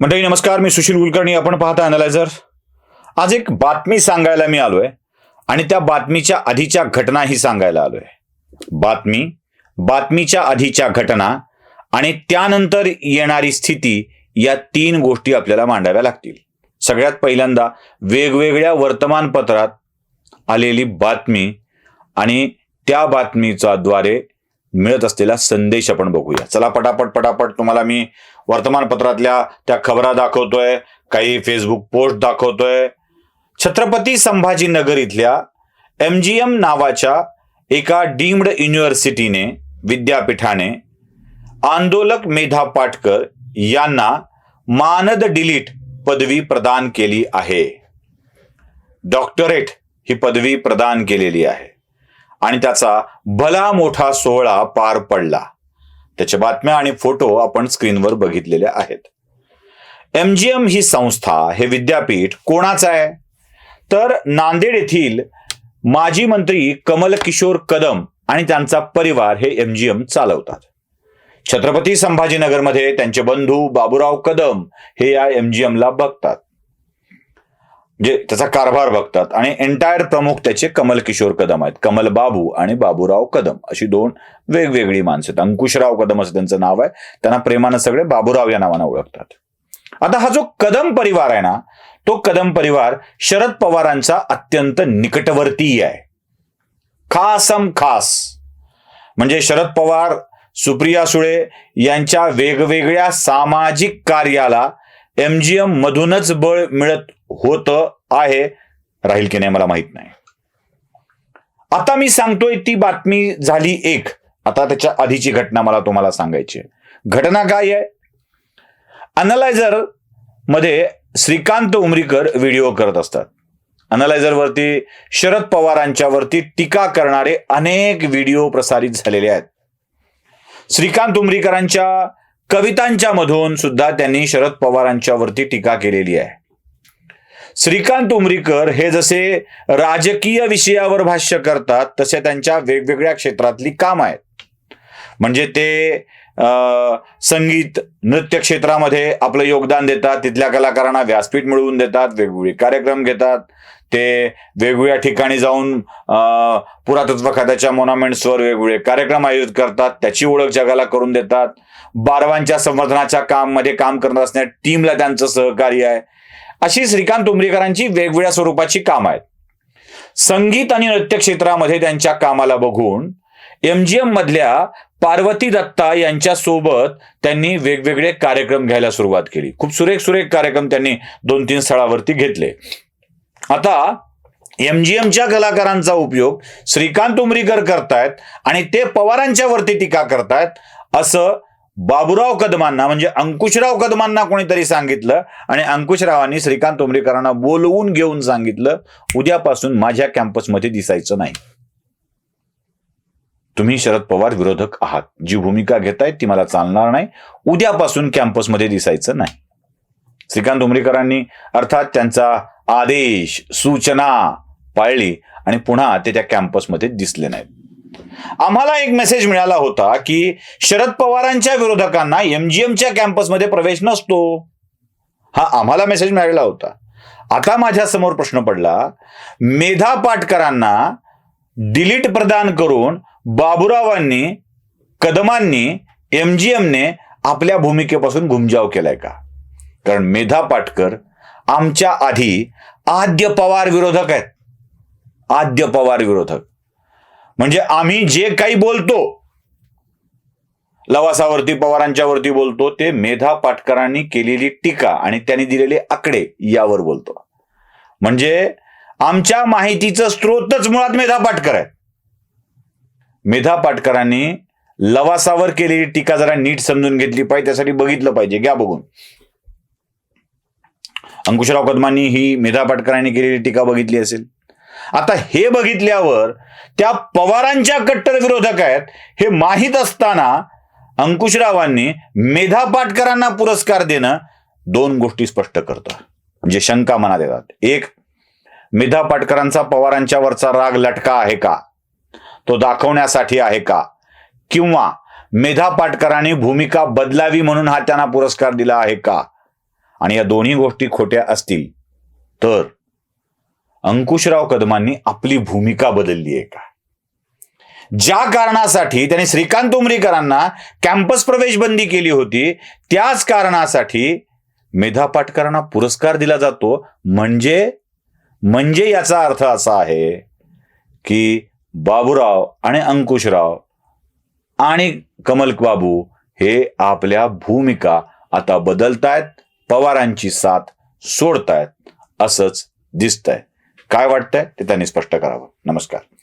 मंडळी नमस्कार. मी सुशील कुलकर्णी. आपण पाहता अनालायझर आज एक बातमी सांगायला मी आलोय आणि त्या बातमीच्या आधीच्या घटनाही सांगायला आलोय. बातमी बातमीच्या आधीच्या घटना आणि त्यानंतर येणारी स्थिती या तीन गोष्टी आपल्याला मांडाव्या लागतील. सगळ्यात पहिल्यांदा वेगवेगळ्या वर्तमानपत्रात आलेली बातमी आणि त्या बातमीचा द्वारे मिळत असलेला संदेश आपण बघूया. चला पटापट पटापट तुम्हाला मी वर्तमानपत्रातल्या त्या खबरा दाखवतोय. काही फेसबुक पोस्ट दाखवतोय. छत्रपती संभाजीनगर इथल्या एम जी एम नावाच्या एका डीम्ड युनिव्हर्सिटीने विद्यापीठाने आंदोलक मेधा पाटकर यांना मानद डिलीट पदवी प्रदान केली आहे. डॉक्टरेट ही पदवी प्रदान केलेली आहे. आणि त्याचा भला मोठा सोहळा पार पडला. त्याच्या बातम्या आणि फोटो आपण स्क्रीनवर बघितलेले आहेत. एमजीएम ही संस्था हे विद्यापीठ कोणाचं आहे? तर नांदेड येथील माजी मंत्री कमल किशोर कदम आणि त्यांचा परिवार हे एमजीएम चालवतात. छत्रपती संभाजीनगरमध्ये त्यांचे बंधू बाबूराव कदम हे या एमजीएमला बघतात. जे त्याचा कारभार बघतात. आणि एंटायर प्रमुख त्याचे कमल किशोर कदम आहेत. कमल बाबू आणि बाबूराव कदम अशी दोन वेगवेगळी माणसं आहेत. अंकुशराव कदम असं त्यांचं नाव आहे. त्यांना प्रेमानं सगळे बाबूराव या नावानं ओळखतात. आता हा जो कदम परिवार आहे ना तो कदम परिवार शरद पवारांचा अत्यंत निकटवर्ती आहे. खासम खास. म्हणजे शरद पवार सुप्रिया सुळे यांच्या वेगवेगळ्या सामाजिक कार्याला एमजीएम मधूनच बळ मिळत होत आहे. राहील की नाही मला माहीत नाही. आता मी सांगतोय ती बातमी झाली एक. आता त्याच्या आधीची घटना मला तुम्हाला सांगायची घटना काय आहे? अनलायझरमध्ये श्रीकांत उमरीकर व्हिडिओ करत असतात. अनलायझर वरती शरद पवारांच्या वरती टीका करणारे अनेक व्हिडिओ प्रसारित झालेले आहेत. श्रीकांत उमरीकरांच्या कवितांच्या मधून सुद्धा त्यांनी शरद पवारांच्या वरती टीका केलेली आहे. श्रीकांत उमरीकर हे जसे राजकीय विषयावर भाष्य करतात तसे त्यांच्या वेगवेगळ्या क्षेत्रातली काम आहेत. म्हणजे ते संगीत नृत्य क्षेत्रामध्ये आपलं योगदान देतात तिथल्या कलाकारांना व्यासपीठ मिळवून देतात वेगवेगळे कार्यक्रम घेतात. ते वेगवेगळ्या ठिकाणी जाऊन पुरातत्व खात्याच्या मोनामेंट्सवर वेगवेगळे कार्यक्रम आयोजित करतात त्याची ओळख जगाला करून देतात. बारवांच्या संवर्धनाच्या काममध्ये काम करत असणाऱ्या टीमला त्यांचं सहकार्य आहे. अशी श्रीकांत उमरीकरांची वेगवेगळ्या स्वरूपाची काम आहेत. संगीत आणि नृत्य क्षेत्रामध्ये त्यांच्या कामाला बघून एमजीएम मधल्या पार्वती दत्ता यांच्या सोबत त्यांनी वेगवेगळे कार्यक्रम घ्यायला सुरुवात केली. खूप सुरेख सुरेख कार्यक्रम त्यांनी दोन तीन स्थळावरती घेतले. आता एमजीएमच्या कलाकारांचा उपयोग श्रीकांत उमरीकर करतायत आणि ते पवारांच्या वरती टीका करतायत असं बाबुराव कदमांना म्हणजे अंकुशराव कदमांना कोणीतरी सांगितलं आणि अंकुशरावांनी श्रीकांत उमरीकरांना बोलवून घेऊन सांगितलं उद्यापासून माझ्या कॅम्पसमध्ये दिसायचं नाही. तुम्ही शरद पवार विरोधक आहात. जी भूमिका घेतायत ती मला चालणार नाही. उद्यापासून कॅम्पसमध्ये दिसायचं नाही. श्रीकांत उमरीकरांनी अर्थात त्यांचा आदेश सूचना पाळली आणि पुन्हा ते त्या कॅम्पसमध्ये दिसले नाहीत. आम्हाला एक मेसेज मिळाला होता की शरद पवारांच्या विरोधकांना एमजीएमच्या कॅम्पसमध्ये प्रवेश नसतो. हा आम्हाला मेसेज मिळालेला होता. आता माझ्यासमोर प्रश्न पडला मेधा पाटकरांना डिलीट प्रदान करून बाबुरावांनी कदमांनी एमजीएमने आपल्या भूमिकेपासून घुमजाव केलाय का? कारण मेधा पाटकर आमच्या आधी आद्य पवार विरोधक आहेत. आद्य पवार विरोधक. म्हणजे आम्ही जे काही बोलतो लवासावरती पवारांच्या वरती बोलतो ते मेधा पाटकरांनी केलेली टीका आणि त्यांनी दिलेले आकडे यावर बोलतो. म्हणजे आमच्या माहितीचं स्रोतच मुळात मेधा पाटकर आहे मेधा पाटकरांनी लवासावर केलेली टीका जरा नीट समजून घेतली पाहिजे त्यासाठी बघितलं पाहिजे. घ्या बघून. अंकुशराव कदमांनी ही मेधा पाटकरांनी केलेली टीका बघितली असेल. आता हे बघितल्यावर त्या पवारांच्या कट्टर विरोधक आहेत. हे माहीत असताना अंकुशरावांनी मेधा पाटकरांना पुरस्कार देणं दोन गोष्टी स्पष्ट करतं. जे म्हणजे शंका मनात येतात. एक मेधा पाटकरांचा पवारांच्या वरचा राग लटका आहे का? तो दाखवण्यासाठी आहे का? किंवा मेधा पाटकरांनी भूमिका बदलावी म्हणून हा त्यांना पुरस्कार दिला आहे का? आणि या दोन्ही गोष्टी खोट्या असतील तर अंकुशराव कदमांनी आपली भूमिका बदलली आहे का? ज्या कारणासाठी त्यांनी श्रीकांत उमरीकरांना कॅम्पस प्रवेश बंदी केली होती त्याच कारणासाठी मेधा पाटकरांना पुरस्कार दिला जातो. म्हणजे म्हणजे याचा अर्थ असा आहे की बाबूराव आणि अंकुशराव आणि कमल बाबू हे आपल्या भूमिका आता बदलतायत पवारांची साथ सोडतायत असंच दिसतंय. काय वाटतंय ते त्यांनी स्पष्ट करावं. नमस्कार.